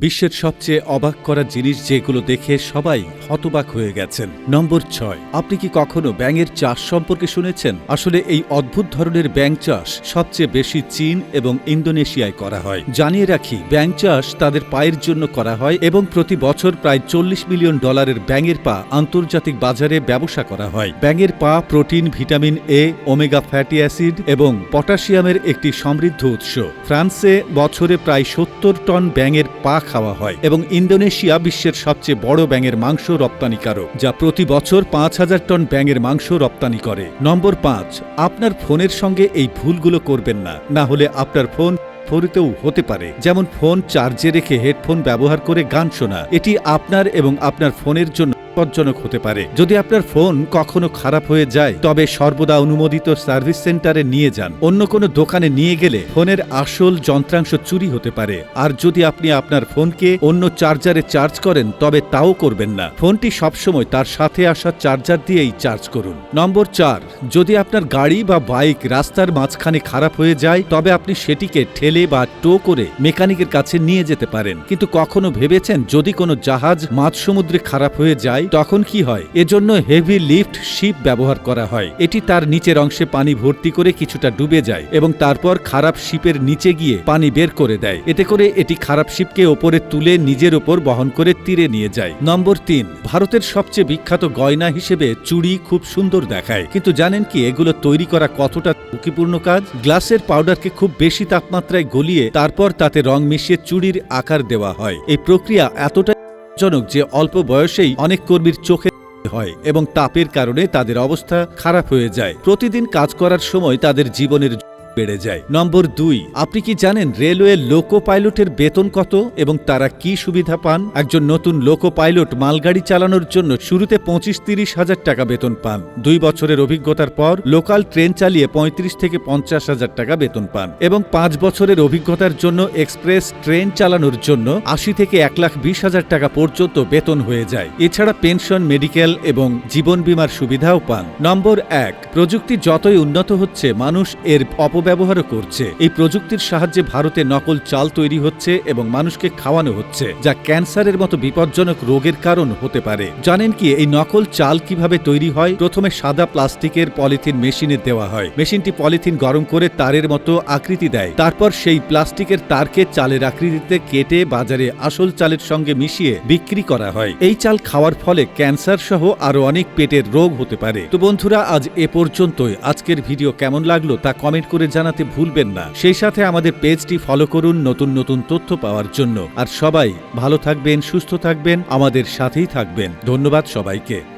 বিশ্বের সবচেয়ে অবাক করা জিনিস যেগুলো দেখে সবাই হতবাক হয়ে গেছেন। নম্বর ছয়, আপনি কি কখনো ব্যাঙের চাষ সম্পর্কে শুনেছেন? আসলে এই অদ্ভুত ধরনের ব্যাঙ চাষ সবচেয়ে বেশি চীন এবং ইন্দোনেশিয়ায় করা হয়। জানিয়ে রাখি, ব্যাঙ চাষ তাদের পায়ের জন্য করা হয় এবং প্রতি বছর প্রায় চল্লিশ মিলিয়ন ডলারের ব্যাঙের পা আন্তর্জাতিক বাজারে ব্যবসা করা হয়। ব্যাঙের পা protein, vitamin A, omega fatty acid এবং পটাশিয়ামের একটি সমৃদ্ধ উৎস। ফ্রান্সে বছরে প্রায় সত্তর টন ব্যাঙের পা খাওয়া হয় এবং ইন্দোনেশিয়া বিশ্বের সবচেয়ে বড় ব্যাঙের মাংস রপ্তানিকারক, যা প্রতি বছর পাঁচ হাজার টন ব্যাঙের মাংস রপ্তানি করে। নম্বর পাঁচ, আপনার ফোনের সঙ্গে এই ভুলগুলো করবেন না। না হলে আপনার ফোন ফোরিতেও হতে পারে। যেমন ফোন চার্জে রেখে হেডফোন ব্যবহার করে গান শোনা। এটি আপনার এবং আপনার ফোনের জন্য বিপজ্জনক হতে পারে। যদি আপনার ফোন কখনো খারাপ হয়ে যায়, তবে সর্বদা অনুমোদিত সার্ভিস সেন্টারে নিয়ে যান। অন্য কোনো দোকানে নিয়ে গেলে ফোনের আসল যন্ত্রাংশ চুরি হতে পারে। আর যদি আপনি আপনার ফোনকে অন্য চার্জারে চার্জ করেন, তবে তাও করবেন না। ফোনটি সবসময় তার সাথে আসা চার্জার দিয়েই চার্জ করুন। নম্বর চার, যদি আপনার গাড়ি বা বাইক রাস্তার মাঝখানে খারাপ হয়ে যায়, তবে আপনি সেটিকে ঠেলে বা টো করে মেকানিকের কাছে নিয়ে যেতে পারেন। কিন্তু কখনো ভেবেছেন যদি কোনো জাহাজ মাঝ সমুদ্রে খারাপ হয়ে যায় তখন কি হয়? এজন্য হেভি লিফট শিপ ব্যবহার করা হয়। এটি তার নিচের অংশে পানি ভর্তি করে কিছুটা ডুবে যায় এবং তারপর খারাপ শিপের নিচে গিয়ে পানি বের করে দেয়। এতে করে এটি খারাপ শিপকে ওপরে তুলে নিজের ওপর বহন করে তীরে নিয়ে যায়। নম্বর তিন, ভারতের সবচেয়ে বিখ্যাত গয়না হিসেবে চুড়ি খুব সুন্দর দেখায়। কিন্তু জানেন কি, এগুলো তৈরি করা কতটা ঝুঁকিপূর্ণ কাজ? গ্লাসের পাউডারকে খুব বেশি তাপমাত্রায় গলিয়ে তারপর তাতে রং মিশিয়ে চুড়ির আকার দেওয়া হয়। এই প্রক্রিয়া এতটা জনক যে অল্প বয়সেই অনেক কর্মীর চোখে হয় এবং তাপের কারণে তাদের অবস্থা খারাপ হয়ে যায়। প্রতিদিন কাজ করার সময় তাদের জীবনের বেড়ে যায়। নম্বর দুই, আপনি কি জানেন রেলওয়ে লোকো পাইলটের বেতন কত এবং তারা কি সুবিধা পান? একজন নতুন লোকো পাইলট মালগাড়ি চালানোর জন্য শুরুতে পঁচিশ তিরিশ হাজার টাকা বেতন পান। দুই বছরের অভিজ্ঞতার পর লোকাল ট্রেন চালিয়ে পঁয়ত্রিশ থেকে পঞ্চাশ হাজার টাকা বেতন পান এবং পাঁচ বছরের অভিজ্ঞতার জন্য এক্সপ্রেস ট্রেন চালানোর জন্য আশি থেকে এক লাখ বিশ হাজার টাকা পর্যন্ত বেতন হয়ে যায়। এছাড়া পেনশন, মেডিকেল এবং জীবন বীমার সুবিধাও পান। নম্বর এক, প্রযুক্তি যতই উন্নত হচ্ছে, মানুষ এর অপব্যবহারও করছে। এই প্রযুক্তির সাহায্যে ভারতে নকল চাল তৈরি হচ্ছে এবং মানুষকে খাওয়ানো হচ্ছে, যা ক্যান্সারের মতো বিপজ্জনক রোগের কারণ হতে পারে। জানেন কি, এই নকল চাল কীভাবে তৈরি হয়? প্রথমে সাদা প্লাস্টিকের পলিথিন মেশিনে দেওয়া হয়। মেশিনটি পলিথিন গরম করে তারের মতো আকৃতি দেয়। তারপর সেই প্লাস্টিকের তারকে চালের আকৃতিতে কেটে বাজারে আসল চালের সঙ্গে মিশিয়ে বিক্রি করা হয়। এই চাল খাওয়ার ফলে ক্যান্সার সহ আরও অনেক পেটের রোগ হতে পারে। তো বন্ধুরা, আজ এ পর্যন্তই। আজকের ভিডিও কেমন লাগল তা কমেন্ট করে জানাতে ভুলবেন না। সেই সাথে আমাদের পেজটি ফলো করুন নতুন নতুন তথ্য পাওয়ার জন্য। আর সবাই ভালো থাকবেন, সুস্থ থাকবেন, আমাদের সাথেই থাকবেন। ধন্যবাদ সবাইকে।